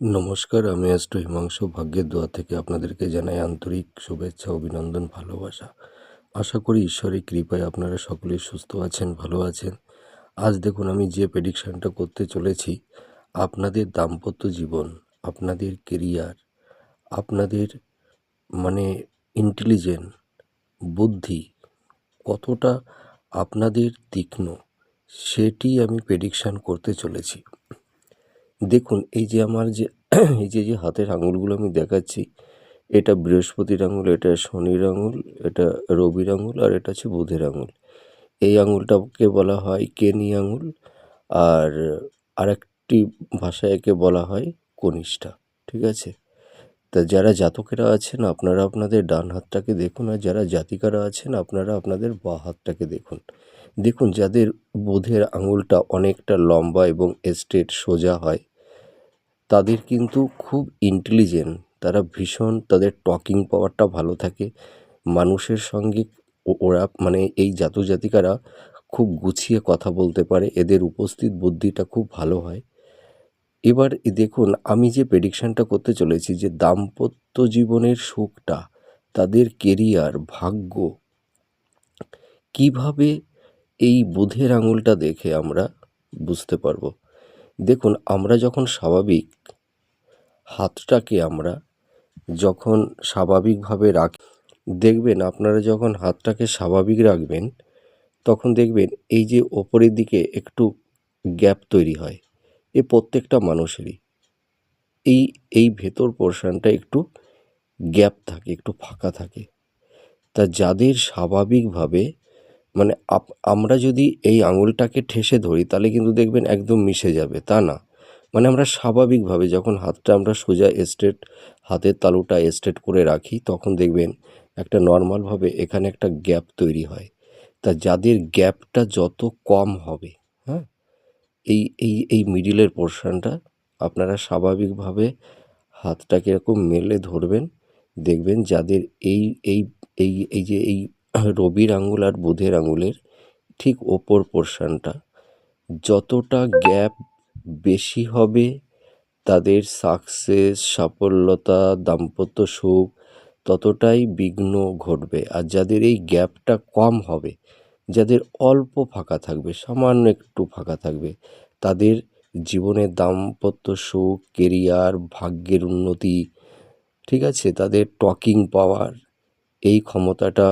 নমস্কার, আমি অ্যাস্ট্রো হিমাংশু, ভাগ্যের দোয়া থেকে আপনাদেরকে জানাই আন্তরিক শুভেচ্ছা, অভিনন্দন, ভালোবাসা। আশা করি ঈশ্বরের কৃপায় আপনারা সকলেই সুস্থ আছেন, ভালো আছেন। আজ দেখুন, আমি যে প্রেডিকশানটা করতে চলেছি, আপনাদের দাম্পত্য জীবন, আপনাদের কেরিয়ার আপনাদের মানে ইন্টেলিজেন্ট বুদ্ধি কতটা আপনাদের তীক্ষ্ণ, সেটি আমি প্রেডিকশান করতে চলেছি। দেখুন, এই যে আমার যে, এই যে যে হাতের আঙুলগুলো আমি দেখাচ্ছি, এটা বৃহস্পতির আঙুল, এটা শনির আঙুল, এটা রবির আঙুল, আর এটা হচ্ছে বুধের আঙুল। এই আঙুলটাকে বলা হয় কেনি আঙুল, আর আরেকটি ভাষায় একে বলা হয় কনিষ্ঠা, ঠিক আছে? তা যারা জাতকেরা আছেন, আপনারা আপনাদের ডান হাতটাকে দেখুন, আর যারা জাতিকারা আছেন, আপনারা আপনাদের বা হাতটাকে দেখুন। দেখুন, যাদের বুধের আঙুলটা অনেকটা লম্বা এবং স্ট্রেট সোজা হয় তাদের কিন্তু খুব ইন্টেলিজেন্ট তারা ভীষণ তাদের টকিং পাওয়ারটা ভালো থাকে। মানুষের সঙ্গে ওরা মানে এই জাতজাতিকারা খুব গুছিয়ে কথা বলতে পারে, এদের উপস্থিত বুদ্ধিটা খুব ভালো হয়। এবার দেখুন, আমি যে প্রেডিকশানটা করতে চলেছি যে দাম্পত্য জীবনের সুখটা, তাদের কেরিয়ার ভাগ্য, কীভাবে এই বুধের আঙুলটা দেখে আমরা বুঝতে পারব? দেখুন, আমরা যখন স্বাভাবিক, হাতটাকে আমরা যখন স্বাভাবিকভাবে রাখ, দেখবেন আপনারা যখন হাতটাকে স্বাভাবিক রাখবেন, তখন দেখবেন এই যে ওপরের দিকে একটু গ্যাপ তৈরি হয়, এ প্রত্যেকটা মানুষেরই। এই এই ভেতর পোর্শনটা একটু গ্যাপ থাকে, একটু ফাঁকা থাকে। তা যাদের স্বাভাবিকভাবে মানে আপ- আমরা যদি এই আঙুলটাকে ঠেসে ধরি, তাহলে কিন্তু দেখবেন একদম মিশে যাবে, তা না? মানে আমরা স্বাভাবিকভাবে যখন হাতটা আমরা সোজা স্ট্রেট হাতের তালুটা স্ট্রেট করে রাখি, তখন দেখবেন একটা নর্মালভাবে এখানে একটা গ্যাপ তৈরি হয়। তা যাদের গ্যাপটা যত কম হবে হ্যাঁ? এই এই এই মিডিলের পোর্শনটা আপনারা স্বাভাবিকভাবে হাতটাকে এরকম মেলে ধরবেন, দেখবেন যাদের এই এই এই এই যে এই রবির আঙুল আর বুধের আঙুলের ঠিক ওপর পোর্শনটা। যতটা গ্যাপ বেশি হবে, তাদের সাকসেস, সাফল্যতা, দাম্পত্য সুখ ততটাই বিঘ্ন ঘটবে। আর যাদের এই গ্যাপটা কম হবে, যাদের অল্প ফাঁকা থাকবে, সামান্য একটু ফাঁকা থাকবে, তাদের জীবনে দাম্পত্য সুখ, কেরিয়ার, ভাগ্যের উন্নতি, ঠিক আছে? তাদের টকিং পাওয়ার এই ক্ষমতাটা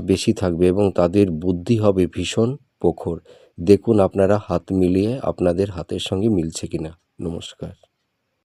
বেশি থাকবে এবং তাদের বুদ্ধি হবে ভীষণ প্রখর। দেখুন আপনারা হাত মিলিয়ে আপনাদের হাতের সঙ্গে মিলছে কিনা। নমস্কার।